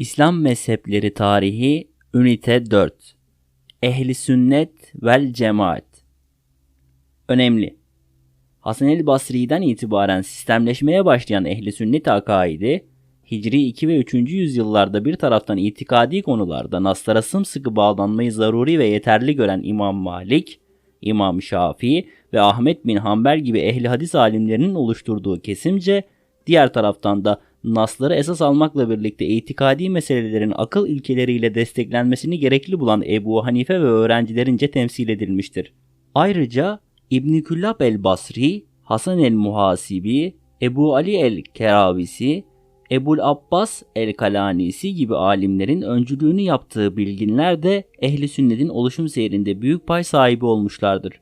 İslam mezhepleri tarihi ünite 4 Ehli sünnet vel cemaat Önemli. Hasan el Basri'den itibaren sistemleşmeye başlayan ehli sünnet akaidi, Hicri 2 ve 3. yüzyıllarda bir taraftan itikadi konularda naslara sımsıkı bağlanmayı zaruri ve yeterli gören İmam Malik, İmam Şafii ve Ahmet bin Hanbel gibi ehli hadis alimlerinin oluşturduğu kesimce, diğer taraftan da nasları esas almakla birlikte itikadi meselelerin akıl ilkeleriyle desteklenmesini gerekli bulan Ebu Hanife ve öğrencilerince temsil edilmiştir. Ayrıca İbn Küllab el-Basri, Hasan el-Muhasibi, Ebu Ali el-Keravisi, Ebul Abbas el-Kalanisi gibi alimlerin öncülüğünü yaptığı bilginler de ehli sünnetin oluşum seyrinde büyük pay sahibi olmuşlardır.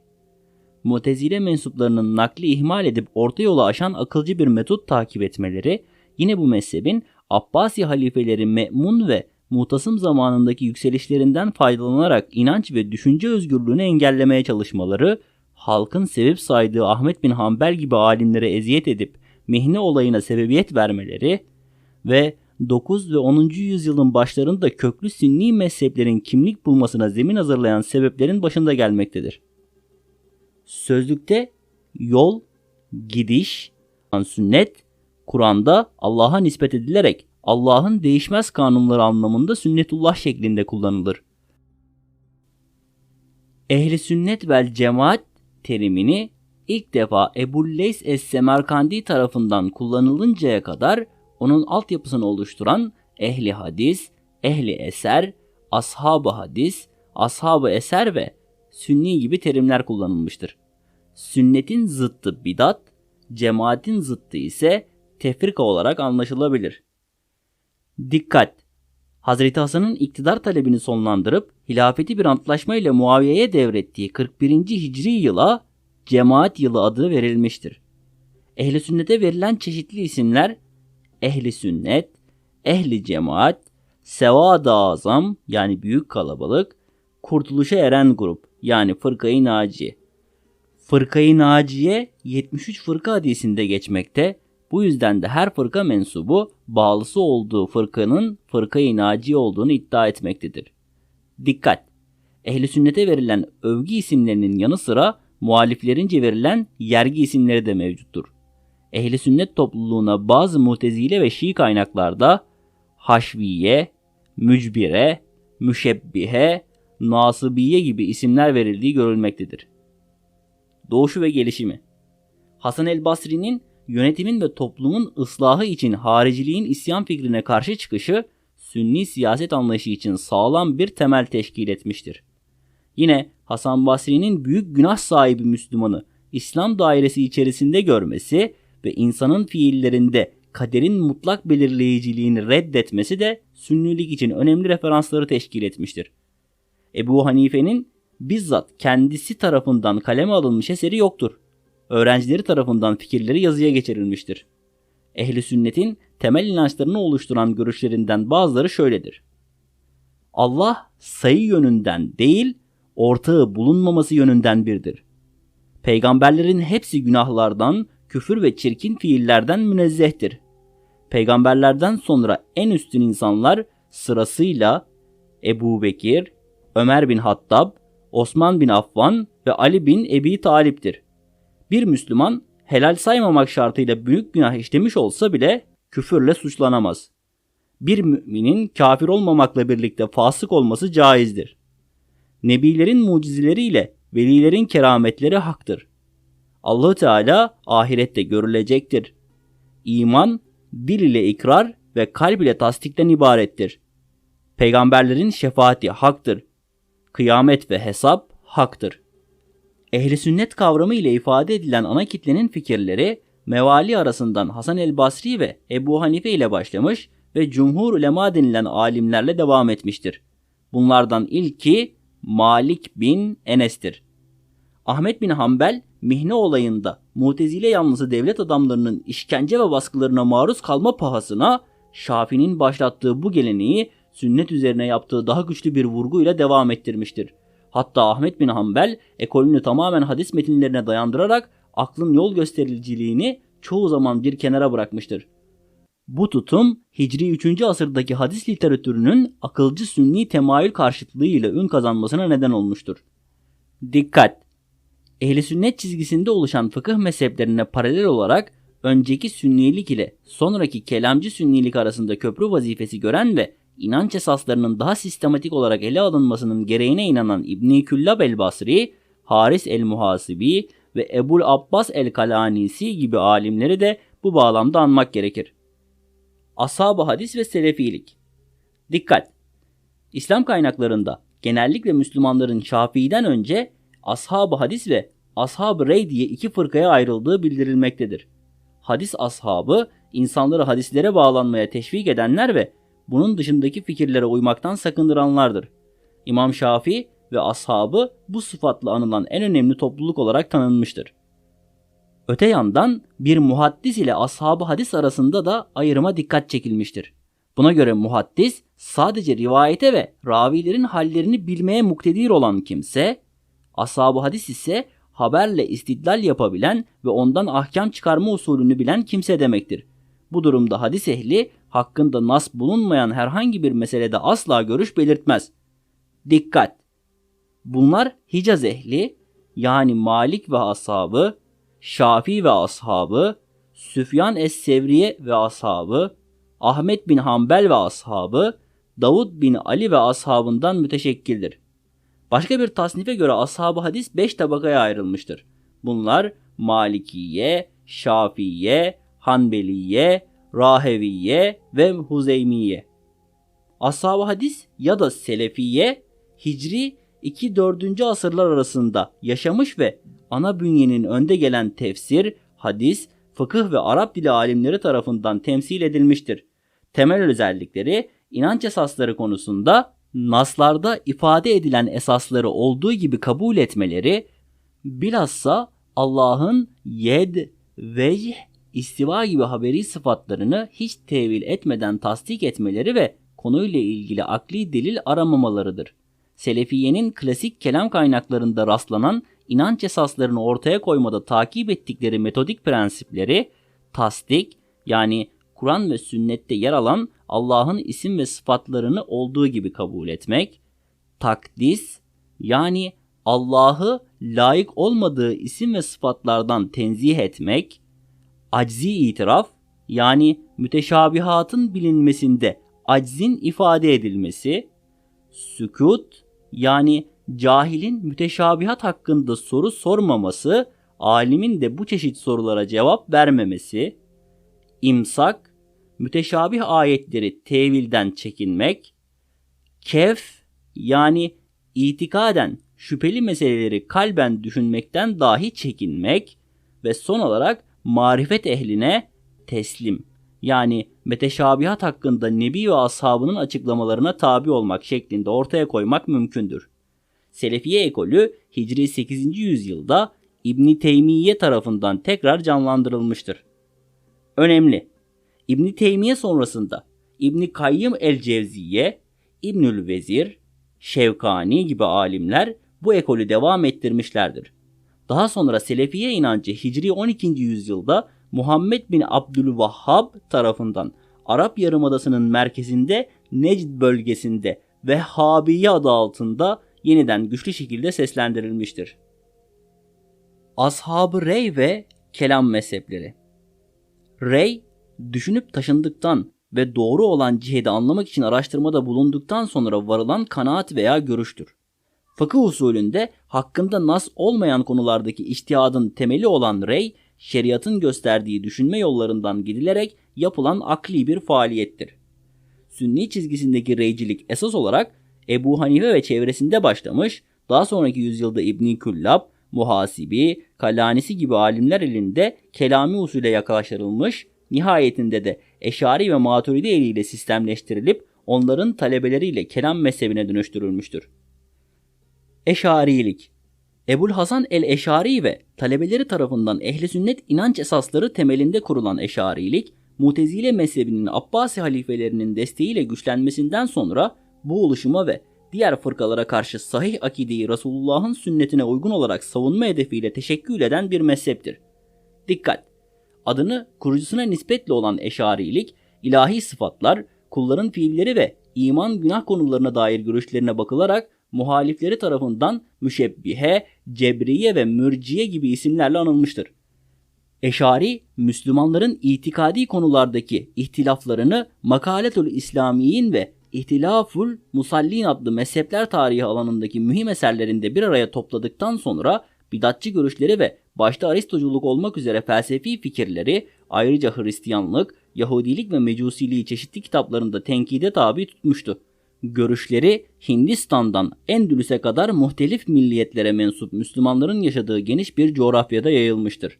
Mutezile mensuplarının nakli ihmal edip orta yola aşan akılcı bir metot takip etmeleri Yine bu mezhebin Abbasi halifeleri Me'mun ve Mutasım zamanındaki yükselişlerinden faydalanarak inanç ve düşünce özgürlüğünü engellemeye çalışmaları, halkın sebep saydığı Ahmet bin Hanbel gibi alimlere eziyet edip mihne olayına sebebiyet vermeleri ve 9 ve 10. yüzyılın başlarında köklü sünni mezheplerin kimlik bulmasına zemin hazırlayan sebeplerin başında gelmektedir. Sözlükte yol, gidiş, sünnet Kur'an'da Allah'a nispet edilerek Allah'ın değişmez kanunları anlamında sünnetullah şeklinde kullanılır. Ehli sünnet vel cemaat terimini ilk defa Ebu Leys Es-Semerkandi tarafından kullanılıncaya kadar onun altyapısını oluşturan ehli hadis, ehli eser, ashab-ı hadis, ashab-ı eser ve sünni gibi terimler kullanılmıştır. Sünnetin zıttı bidat, cemaatin zıttı ise tefrika olarak anlaşılabilir. Dikkat! Hazreti Hasan'ın iktidar talebini sonlandırıp hilafeti bir antlaşma ile Muaviye'ye devrettiği 41. Hicri yıla cemaat yılı adı verilmiştir. Ehli sünnete verilen çeşitli isimler ehli sünnet, ehli cemaat, sevad-ı azam yani büyük kalabalık, kurtuluşa eren grup yani fırkayı naciye. Fırkayı naciye 73 fırka hadisinde geçmekte bu yüzden de her fırka mensubu bağlısı olduğu fırkanın fırkayı naci olduğunu iddia etmektedir. Dikkat! Ehli sünnete verilen övgü isimlerinin yanı sıra muhaliflerince verilen yergi isimleri de mevcuttur. Ehli sünnet topluluğuna bazı mutezile ve şii kaynaklarda haşviye, mücbire, müşebbihe, nasibiye gibi isimler verildiği görülmektedir. Doğuşu ve gelişimi Hasan el Basri'nin yönetimin ve toplumun ıslahı için hariciliğin isyan fikrine karşı çıkışı Sünni siyaset anlayışı için sağlam bir temel teşkil etmiştir. Yine Hasan Basri'nin büyük günah sahibi Müslümanı İslam dairesi içerisinde görmesi ve insanın fiillerinde kaderin mutlak belirleyiciliğini reddetmesi de sünnilik için önemli referansları teşkil etmiştir. Ebu Hanife'nin bizzat kendisi tarafından kaleme alınmış eseri yoktur öğrencileri tarafından fikirleri yazıya geçirilmiştir. Ehli sünnetin temel inançlarını oluşturan görüşlerinden bazıları şöyledir. Allah sayı yönünden değil, ortağı bulunmaması yönünden birdir. Peygamberlerin hepsi günahlardan, küfür ve çirkin fiillerden münezzehtir. Peygamberlerden sonra en üstün insanlar sırasıyla Ebu Bekir, Ömer bin Hattab, Osman bin Affan ve Ali bin Ebi Talip'tir. Bir Müslüman helal saymamak şartıyla büyük günah işlemiş olsa bile küfürle suçlanamaz. Bir müminin kafir olmamakla birlikte fasık olması caizdir. Nebilerin mucizeleriyle velilerin kerametleri haktır. Allah Teala ahirette görülecektir. İman dil ile ikrar ve kalp ile tasdikten ibarettir. Peygamberlerin şefaati haktır. Kıyamet ve hesap haktır. Ehli sünnet kavramı ile ifade edilen ana kitlenin fikirleri mevali arasından Hasan el Basri ve Ebu Hanife ile başlamış ve cumhur ulema denilen alimlerle devam etmiştir. Bunlardan ilki Malik bin Enes'tir. Ahmet bin Hanbel mihne olayında mutezile yanlısı devlet adamlarının işkence ve baskılarına maruz kalma pahasına Şafi'nin başlattığı bu geleneği sünnet üzerine yaptığı daha güçlü bir vurguyla devam ettirmiştir. Hatta Ahmet bin Hanbel ekolünü tamamen hadis metinlerine dayandırarak aklın yol göstericiliğini çoğu zaman bir kenara bırakmıştır. Bu tutum Hicri 3. asırdaki hadis literatürünün akılcı sünni temayül karşıtlığı ile ün kazanmasına neden olmuştur. Dikkat! Ehli sünnet çizgisinde oluşan fıkıh mezheplerine paralel olarak önceki sünnilik ile sonraki kelamcı sünnilik arasında köprü vazifesi gören ve inanç esaslarının daha sistematik olarak ele alınmasının gereğine inanan İbn-i Küllab el-Basri, Haris el-Muhasibi ve Ebul Abbas el-Kalanisi gibi alimleri de bu bağlamda anmak gerekir. Ashab-ı hadis ve selefilik. Dikkat! İslam kaynaklarında genellikle Müslümanların Şafii'den önce ashab-ı hadis ve ashab-ı rey diye iki fırkaya ayrıldığı bildirilmektedir. Hadis ashabı insanları hadislere bağlanmaya teşvik edenler ve bunun dışındaki fikirlere uymaktan sakındıranlardır. İmam Şafii ve ashabı bu sıfatla anılan en önemli topluluk olarak tanınmıştır. Öte yandan bir muhaddis ile ashabı hadis arasında da ayrıma dikkat çekilmiştir. Buna göre muhaddis sadece rivayete ve ravilerin hallerini bilmeye muktedir olan kimse, ashab hadis ise haberle istidlal yapabilen ve ondan ahkam çıkarma usulünü bilen kimse demektir. Bu durumda hadis ehli hakkında nas bulunmayan herhangi bir meselede asla görüş belirtmez. Dikkat! Bunlar Hicaz ehli yani Malik ve ashabı, Şafii ve ashabı, Süfyan es-Sevriye ve ashabı, Ahmet bin Hanbel ve ashabı, Davud bin Ali ve ashabından müteşekkildir. Başka bir tasnife göre ashab hadis 5 tabakaya ayrılmıştır. Bunlar Malikiye, Şafiye, Hanbeliye, Raheviye ve Huzeymiye. ashab hadis ya da Selefiye Hicri 2-4. asırlar arasında yaşamış ve ana bünyenin önde gelen tefsir, hadis, fıkıh ve Arap dili alimleri tarafından temsil edilmiştir. Temel özellikleri inanç esasları konusunda naslarda ifade edilen esasları olduğu gibi kabul etmeleri, bilhassa Allah'ın yed, vecih, istiva gibi haberi sıfatlarını hiç tevil etmeden tasdik etmeleri ve konuyla ilgili akli delil aramamalarıdır. Selefiyenin klasik kelam kaynaklarında rastlanan inanç esaslarını ortaya koymada takip ettikleri metodik prensipleri tasdik yani Kur'an ve sünnette yer alan Allah'ın isim ve sıfatlarını olduğu gibi kabul etmek, takdis yani Allah'ı layık olmadığı isim ve sıfatlardan tenzih etmek, aczi itiraf yani müteşabihatın bilinmesinde aczin ifade edilmesi, sükut yani cahilin müteşabihat hakkında soru sormaması, alimin de bu çeşit sorulara cevap vermemesi, imsak müteşabih ayetleri tevilden çekinmek, kef yani itikaden şüpheli meseleleri kalben düşünmekten dahi çekinmek ve son olarak marifet ehline teslim yani meteşabihat hakkında Nebi ve ashabının açıklamalarına tabi olmak şeklinde ortaya koymak mümkündür. Selefiye ekolü Hicri 8. yüzyılda İbni Teymiye tarafından tekrar canlandırılmıştır. Önemli. İbni Teymiye sonrasında İbni Kayyım el-Cevziye, İbnül Vezir, Şevkani gibi alimler bu ekolü devam ettirmişlerdir. Daha sonra Selefiye inancı Hicri 12. yüzyılda Muhammed bin Abdülvahhab tarafından Arap Yarımadası'nın merkezinde Necd bölgesinde Vehhabiye adı altında yeniden güçlü şekilde seslendirilmiştir. Ashab-ı Rey ve Kelam mezhepleri Rey, düşünüp taşındıktan ve doğru olan cihedi anlamak için araştırmada bulunduktan sonra varılan kanaat veya görüştür. Fıkıh usulünde hakkında nas olmayan konulardaki iştihadın temeli olan rey, şeriatın gösterdiği düşünme yollarından gidilerek yapılan akli bir faaliyettir. Sünni çizgisindeki reycilik esas olarak Ebu Hanife ve çevresinde başlamış, daha sonraki yüzyılda İbni Küllab, Muhasibi, Kalanisi gibi alimler elinde kelami usule yaklaştırılmış, nihayetinde de Eşari ve Maturidi eliyle sistemleştirilip onların talebeleriyle kelam mezhebine dönüştürülmüştür. Eşarilik Ebul Hasan el-Eşari ve talebeleri tarafından ehli sünnet inanç esasları temelinde kurulan Eşarilik, Mutezile mezhebinin Abbasi halifelerinin desteğiyle güçlenmesinden sonra bu oluşuma ve diğer fırkalara karşı sahih akideyi Resulullah'ın sünnetine uygun olarak savunma hedefiyle teşekkül eden bir mezheptir. Dikkat! Adını kurucusuna nispetle olan Eşarilik, ilahi sıfatlar, kulların fiilleri ve iman günah konularına dair görüşlerine bakılarak muhalifleri tarafından müşebbihe, cebriye ve mürciye gibi isimlerle anılmıştır. Eşari, Müslümanların itikadi konulardaki ihtilaflarını Makaletül İslamiyin ve İhtilaful Musallin adlı mezhepler tarihi alanındaki mühim eserlerinde bir araya topladıktan sonra bidatçı görüşleri ve başta Aristoculuk olmak üzere felsefi fikirleri ayrıca Hristiyanlık, Yahudilik ve Mecusiliği çeşitli kitaplarında tenkide tabi tutmuştu. Görüşleri Hindistan'dan Endülüs'e kadar muhtelif milliyetlere mensup Müslümanların yaşadığı geniş bir coğrafyada yayılmıştır.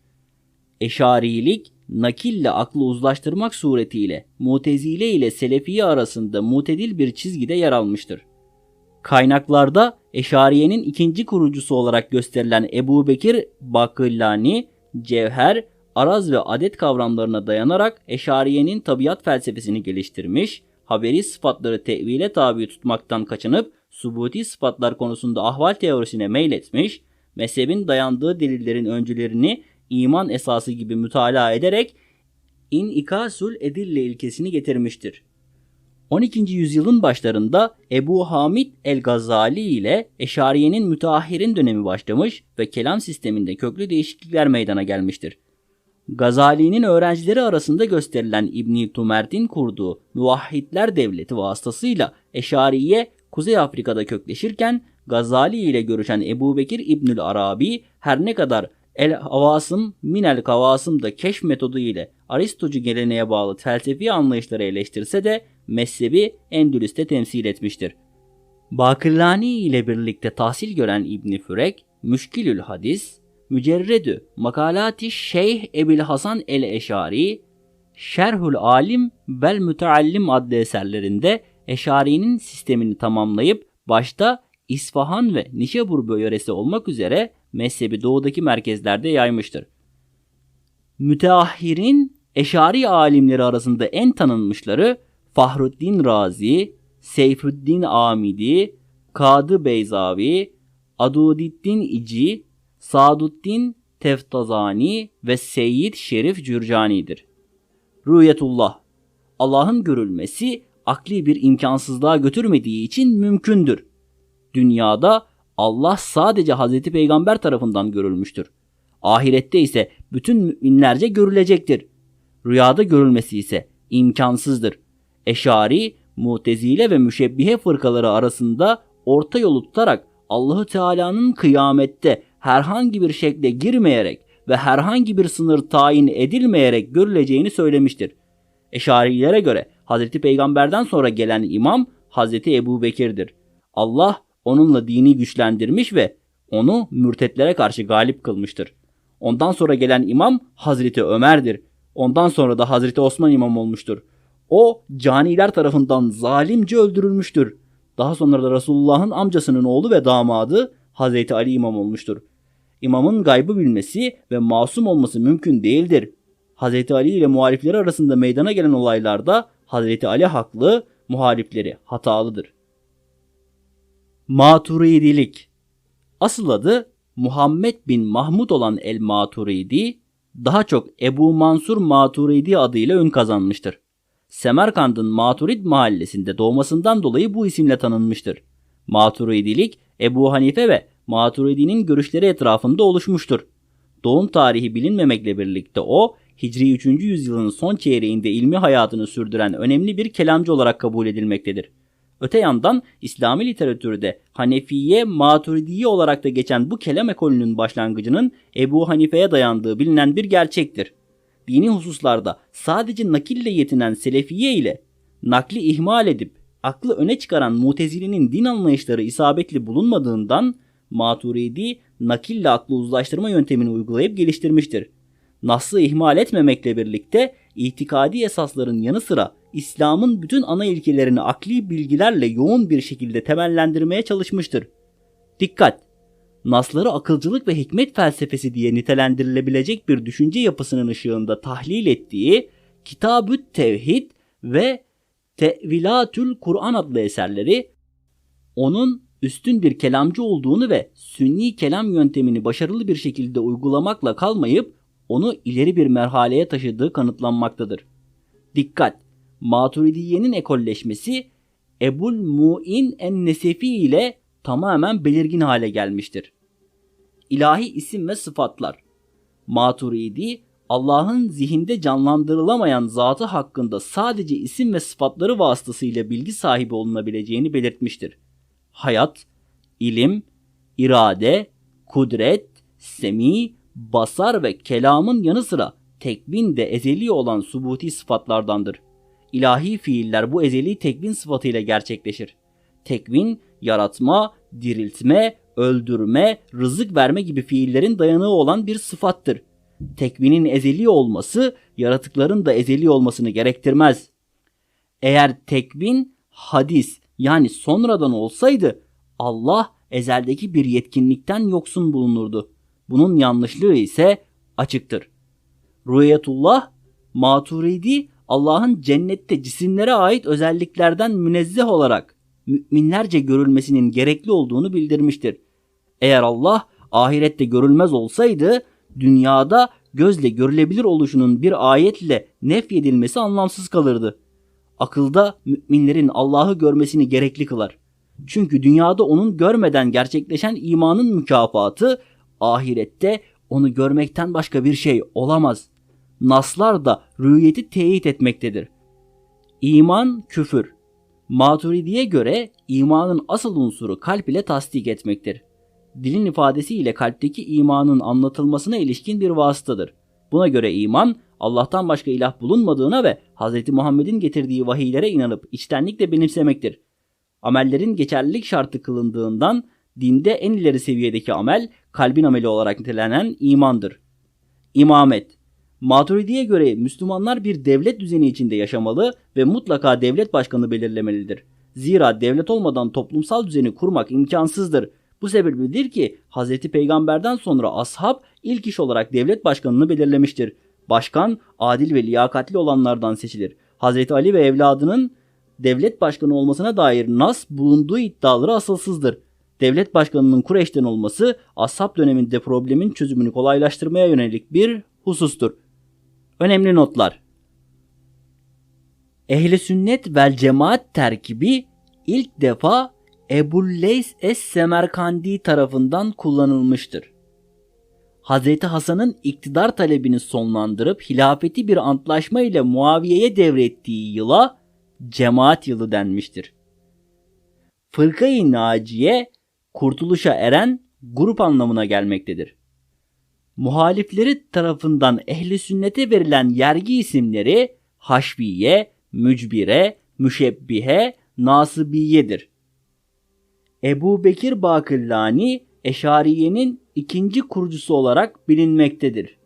Eşarilik, nakille aklı uzlaştırmak suretiyle Mutezile ile Selefiye arasında mutedil bir çizgide yer almıştır. Kaynaklarda Eşariye'nin ikinci kurucusu olarak gösterilen Ebu Bekir Bakillani, Cevher, Araz ve adet kavramlarına dayanarak Eşariye'nin tabiat felsefesini geliştirmiş, haberi sıfatları tevile tabi tutmaktan kaçınıp subuti sıfatlar konusunda ahval teorisine meyletmiş, mezhebin dayandığı delillerin öncülerini iman esası gibi mütalaa ederek inikasul edille ilkesini getirmiştir. 12. yüzyılın başlarında Ebu Hamid el-Gazali ile Eşariye'nin müteahhirin dönemi başlamış ve kelam sisteminde köklü değişiklikler meydana gelmiştir. Gazali'nin öğrencileri arasında gösterilen İbni Tumert'in kurduğu Muvahhidler Devleti vasıtasıyla Eşariye Kuzey Afrika'da kökleşirken Gazali ile görüşen Ebu Bekir İbnül Arabi her ne kadar El Havasım Minel Kavasım da keşf metodu ile Aristocu geleneğe bağlı felsefi anlayışları eleştirse de mezhebi Endülüs'te temsil etmiştir. Bakırlani ile birlikte tahsil gören İbni Fürek, Müşkilül Hadis, Mücerredü Makalati Şeyh Ebil Hasan el Eşari, Şerhül Alim vel Müteallim adlı eserlerinde Eşari'nin sistemini tamamlayıp başta İsfahan ve Nişabur yöresi olmak üzere mezhebi doğudaki merkezlerde yaymıştır. Müteahhirin Eşari alimleri arasında en tanınmışları Fahruddin Razi, Seyfüddin Amidi, Kadı Beyzavi, Adudiddin İci, Saduddin Teftazani ve Seyyid Şerif Cürcani'dir. Rüyetullah Allah'ın görülmesi akli bir imkansızlığa götürmediği için mümkündür. Dünyada Allah sadece Hz. Peygamber tarafından görülmüştür. Ahirette ise bütün müminlerce görülecektir. Rüyada görülmesi ise imkansızdır. Eşari, Mutezile ve Müşebbihe fırkaları arasında orta yolu tutarak Allahü Teala'nın kıyamette herhangi bir şekle girmeyerek ve herhangi bir sınır tayin edilmeyerek görüleceğini söylemiştir. Eşarilere göre Hz. Peygamber'den sonra gelen imam Hz. Ebu Bekir'dir. Allah onunla dini güçlendirmiş ve onu mürtetlere karşı galip kılmıştır. Ondan sonra gelen imam Hazreti Ömer'dir. Ondan sonra da Hazreti Osman imam olmuştur. O caniler tarafından zalimce öldürülmüştür. Daha sonra da Resulullah'ın amcasının oğlu ve damadı Hazreti Ali imam olmuştur. İmamın gaybı bilmesi ve masum olması mümkün değildir. Hazreti Ali ile muhalifleri arasında meydana gelen olaylarda Hazreti Ali haklı, muhalifleri hatalıdır. Maturidilik Asıl adı Muhammed bin Mahmud olan El Maturidi, daha çok Ebu Mansur Maturidi adıyla ün kazanmıştır. Semerkand'ın Maturid mahallesinde doğmasından dolayı bu isimle tanınmıştır. Maturidilik Ebu Hanife ve Maturidi'nin görüşleri etrafında oluşmuştur. Doğum tarihi bilinmemekle birlikte o, Hicri 3. yüzyılın son çeyreğinde ilmi hayatını sürdüren önemli bir kelamcı olarak kabul edilmektedir. Öte yandan İslami literatürde Hanefiye, Maturidiye olarak da geçen bu kelam ekolünün başlangıcının Ebu Hanife'ye dayandığı bilinen bir gerçektir. Dini hususlarda sadece nakille yetinen Selefiye ile nakli ihmal edip aklı öne çıkaran Mutezile'nin din anlayışları isabetli bulunmadığından Maturidi nakille aklı uzlaştırma yöntemini uygulayıp geliştirmiştir. Nas'ı ihmal etmemekle birlikte itikadi esasların yanı sıra İslam'ın bütün ana ilkelerini akli bilgilerle yoğun bir şekilde temellendirmeye çalışmıştır. Dikkat! Nasları akılcılık ve hikmet felsefesi diye nitelendirilebilecek bir düşünce yapısının ışığında tahlil ettiği Kitabü't Tevhid ve Tevilatül Kur'an adlı eserleri onun üstün bir kelamcı olduğunu ve sünni kelam yöntemini başarılı bir şekilde uygulamakla kalmayıp onu ileri bir merhaleye taşıdığı kanıtlanmaktadır. Dikkat! Maturidiye'nin ekolleşmesi Ebul Mu'in en-Nesefi ile tamamen belirgin hale gelmiştir. İlahi isim ve sıfatlar Maturidi Allah'ın zihinde canlandırılamayan zatı hakkında sadece isim ve sıfatları vasıtasıyla bilgi sahibi olunabileceğini belirtmiştir. Hayat, ilim, irade, kudret, semi, basar ve kelamın yanı sıra tekvin de ezeli olan subuti sıfatlardandır. İlahi fiiller bu ezeli tekvin sıfatıyla gerçekleşir. Tekvin, yaratma, diriltme, öldürme, rızık verme gibi fiillerin dayanığı olan bir sıfattır. Tekvinin ezeli olması yaratıkların da ezeli olmasını gerektirmez. Eğer tekvin hadis yani sonradan olsaydı Allah ezeldeki bir yetkinlikten yoksun bulunurdu. Bunun yanlışlığı ise açıktır. Rüyetullah, Maturidi Allah'ın cennette cisimlere ait özelliklerden münezzeh olarak müminlerce görülmesinin gerekli olduğunu bildirmiştir. Eğer Allah ahirette görülmez olsaydı dünyada gözle görülebilir oluşunun bir ayetle nefyedilmesi anlamsız kalırdı. Akılda müminlerin Allah'ı görmesini gerekli kılar. Çünkü dünyada onun görmeden gerçekleşen imanın mükafatı ahirette onu görmekten başka bir şey olamaz. Naslar da rüyeti teyit etmektedir. İman küfür. Maturidiye göre imanın asıl unsuru kalp ile tasdik etmektir. Dilin ifadesiyle kalpteki imanın anlatılmasına ilişkin bir vasıtadır. Buna göre iman Allah'tan başka ilah bulunmadığına ve Hz. Muhammed'in getirdiği vahiylere inanıp içtenlikle benimsemektir. Amellerin geçerlilik şartı kılındığından dinde en ileri seviyedeki amel kalbin ameli olarak nitelenen imandır. İmamet Maturidi'ye göre Müslümanlar bir devlet düzeni içinde yaşamalı ve mutlaka devlet başkanı belirlemelidir. Zira devlet olmadan toplumsal düzeni kurmak imkansızdır. Bu sebepledir ki Hz. Peygamber'den sonra ashab ilk iş olarak devlet başkanını belirlemiştir. Başkan adil ve liyakatli olanlardan seçilir. Hz. Ali ve evladının devlet başkanı olmasına dair nas bulunduğu iddiaları asılsızdır. Devlet başkanının Kureyş'ten olması ashab döneminde problemin çözümünü kolaylaştırmaya yönelik bir husustur. Önemli notlar. Ehli sünnet vel cemaat terkibi ilk defa Ebu Leys Es-Semerkandi tarafından kullanılmıştır. Hz. Hasan'ın iktidar talebini sonlandırıp hilafeti bir antlaşma ile Muaviye'ye devrettiği yıla cemaat yılı denmiştir. Fırkayı Naciye kurtuluşa eren grup anlamına gelmektedir. Muhalifleri tarafından ehli sünnete verilen yergi isimleri Haşviye, Mücbire, Müşebbihe, Nasibiye'dir. Ebu Bekir Bakırlani Eşariye'nin ikinci kurucusu olarak bilinmektedir.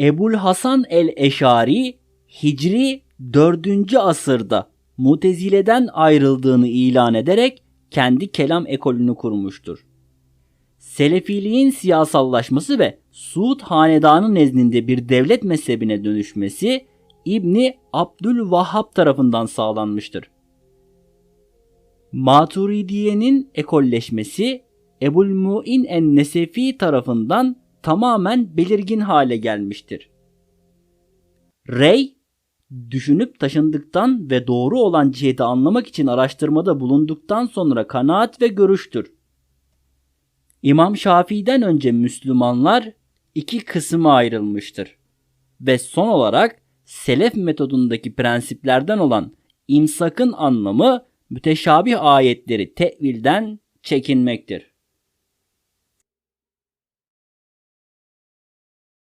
Ebul Hasan el-Eşari Hicri 4. asırda Mutezile'den ayrıldığını ilan ederek kendi kelam ekolünü kurmuştur. Selefiliğin siyasallaşması ve Suud hanedanı nezdinde bir devlet mezhebine dönüşmesi İbni Abdülvahhab tarafından sağlanmıştır. Maturidiye'nin ekolleşmesi Ebul Mu'in en-Nesefi tarafından tamamen belirgin hale gelmiştir. Rey, düşünüp taşındıktan ve doğru olan ciheti anlamak için araştırmada bulunduktan sonra kanaat ve görüştür. İmam Şafii'den önce Müslümanlar iki kısma ayrılmıştır. Ve son olarak selef metodundaki prensiplerden olan imsakın anlamı müteşabih ayetleri tevilden çekinmektir.